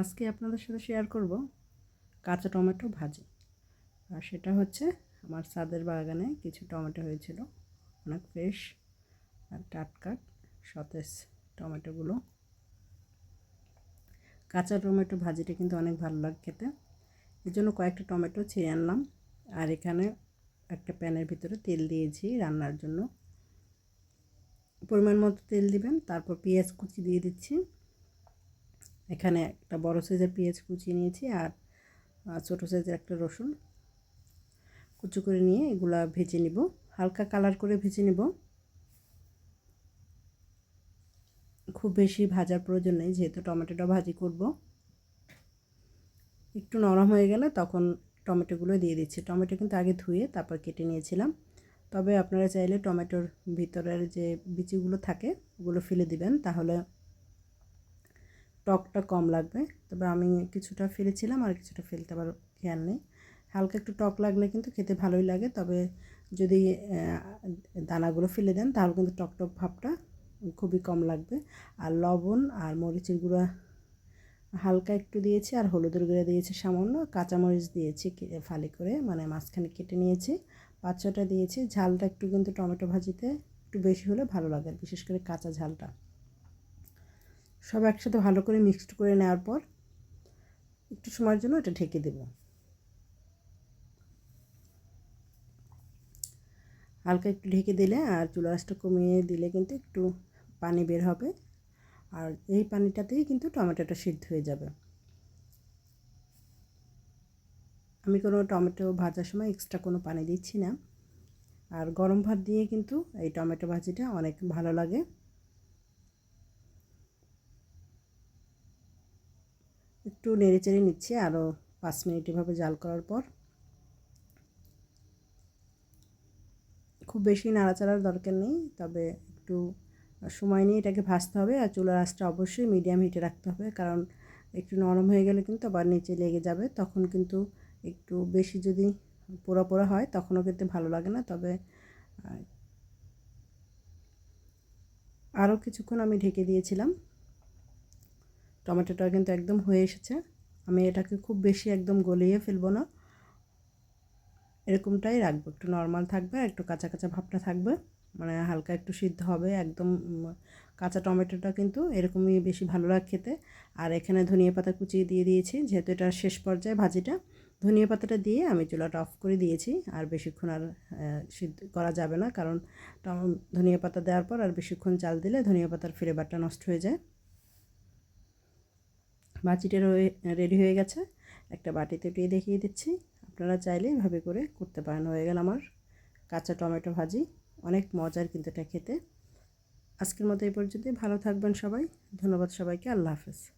আজকে আপনাদের সাথে শেয়ার করব কাঁচা টমেটো ভাজি। আর সেটা হচ্ছে আমার ছাদের বাগানে কিছু টমেটো হয়েছিল, অনেক ফ্রেশ আর টাটকা সতেজ টমেটোগুলো। কাঁচা টমেটো ভাজিটা কিন্তু অনেক ভালো লাগে খেতে। এর জন্য কয়েকটা টমেটো ছিঁড়ে আনলাম আর এখানে একটা প্যানের ভিতরে তেল দিয়েছি রান্নার জন্য। পরিমাণ মতো তেল দিবেন, তারপর পেঁয়াজ কুচি দিয়ে দিচ্ছি। এখানে একটা বড় সাইজের পেঁয়াজ কুচিয়ে নিয়েছি আর ছোটো সাইজের একটা রসুন কুচু করে নিয়ে এগুলা ভেজে নিব। হালকা কালার করে ভেজে নেব। খুব বেশি ভাজার প্রয়োজন নেই, যেহেতু টমেটোটা ভাজি করব। একটু নরম হয়ে গেলে তখন টমেটোগুলো দিয়ে দিচ্ছি। টমেটো কিন্তু আগে ধুয়ে তারপর কেটে নিয়েছিলাম। তবে আপনারা চাইলে টমেটোর ভিতরের যে বিচিগুলো থাকে, ওগুলো ফেলে দিবেন, তাহলে টকটা কম লাগবে। তবে আমি কিছুটা ফেলেছিলাম আর কিছুটা ফেলতে আবার খেয়াল নেই। হালকা একটু টক লাগলে কিন্তু খেতে ভালোই লাগে। তবে যদি দানাগুলো ফেলে দেন তাহলে কিন্তু টক টক ভাবটা খুবই কম লাগবে। আর লবণ আর মরিচের গুঁড়া হালকা একটু দিয়েছি আর হলুদের গুঁড়া দিয়েছি সামান্য। কাঁচামরিচ দিয়েছি ফালি করে মানে মাঝখানে কেটে নিয়েছি। পাঁচ ছটা দিয়েছি। ঝালটা একটু কিন্তু টমেটো ভাজিতে একটু বেশি হলে ভালো লাগে বিশেষ করে কাঁচা ঝালটা। সব একসাথে ভালো করে মিক্সড করে নেওয়ার পর একটু সময়ের জন্য এটা ঢেকে দেব। হালকা একটু ঢেকে দিলে আর চুলা কমিয়ে দিলে কিন্তু একটু পানি বের হবে। আর এই পানিটাতেই কিন্তু টমেটোটা সিদ্ধ হয়ে যাবে। আমি কোনো টমেটো ভাজার সময় এক্সট্রা কোনো পানি দিচ্ছি না। আর গরম ভাত দিয়ে কিন্তু এই টমেটো ভাজিটা অনেক ভালো লাগে। একটু নেড়ে চেড়ে নিচ্ছি আরও পাঁচ মিনিট এভাবে জাল করার পর। খুব বেশি নাড়াচাড়ার দরকার নেই, তবে একটু সময় নিয়ে এটাকে ভাজতে হবে আর চুলার আঁচটা অবশ্যই মিডিয়াম হিটে রাখতে হবে, কারণ একটু নরম হয়ে গেলে কিন্তু আবার নিচে লেগে যাবে। তখন কিন্তু একটু বেশি যদি পোড়া পোড়া হয় তখনও কিন্তু ভালো লাগে না, তবে আরও কিছুক্ষণ আমি ঢেকে দিয়েছিলাম। টমেটোটা কিন্তু একদম হয়ে এসেছে। আমি এটাকে খুব বেশি একদম গলিয়ে ফেলব না। এরকমটাই রাখব। একটু নর্মাল থাকবে, একটু কাঁচা কাঁচা ভাবটা থাকবে। মানে হালকা একটু সিদ্ধ হবে, একদম কাঁচা টমেটোটা কিন্তু এরকমই বেশি ভালো লাগে খেতে। আর এখানে ধনিয়া পাতা কুচিয়ে দিয়ে দিয়েছি, যেহেতু এটা শেষ পর্যায়ে ভাজিটা। ধনিয়া পাতাটা দিয়ে আমি চুলাটা অফ করে দিয়েছি, আর বেশিক্ষণ আর সিদ্ধ করা যাবে না, কারণ ধনিয়া পাতা দেওয়ার পর আর বেশিক্ষণ চাল দিলে ধনিয়া পাতার ফ্লেভারটা নষ্ট হয়ে যায়। ভাজিটা রেডি হয়ে গেছে। একটা বাটিতে উঠিয়ে দেখিয়ে দিচ্ছি। আপনারা চাইলে এভাবে করে করতে পারেন। হয়ে গেল আমার কাঁচা টমেটো ভাজি। অনেক মজার কিন্তু এটা খেতে। আজকের মতো এই পর্যন্ত ভালো থাকবেন সবাই। ধন্যবাদ সবাইকে। আল্লাহ হাফেজ।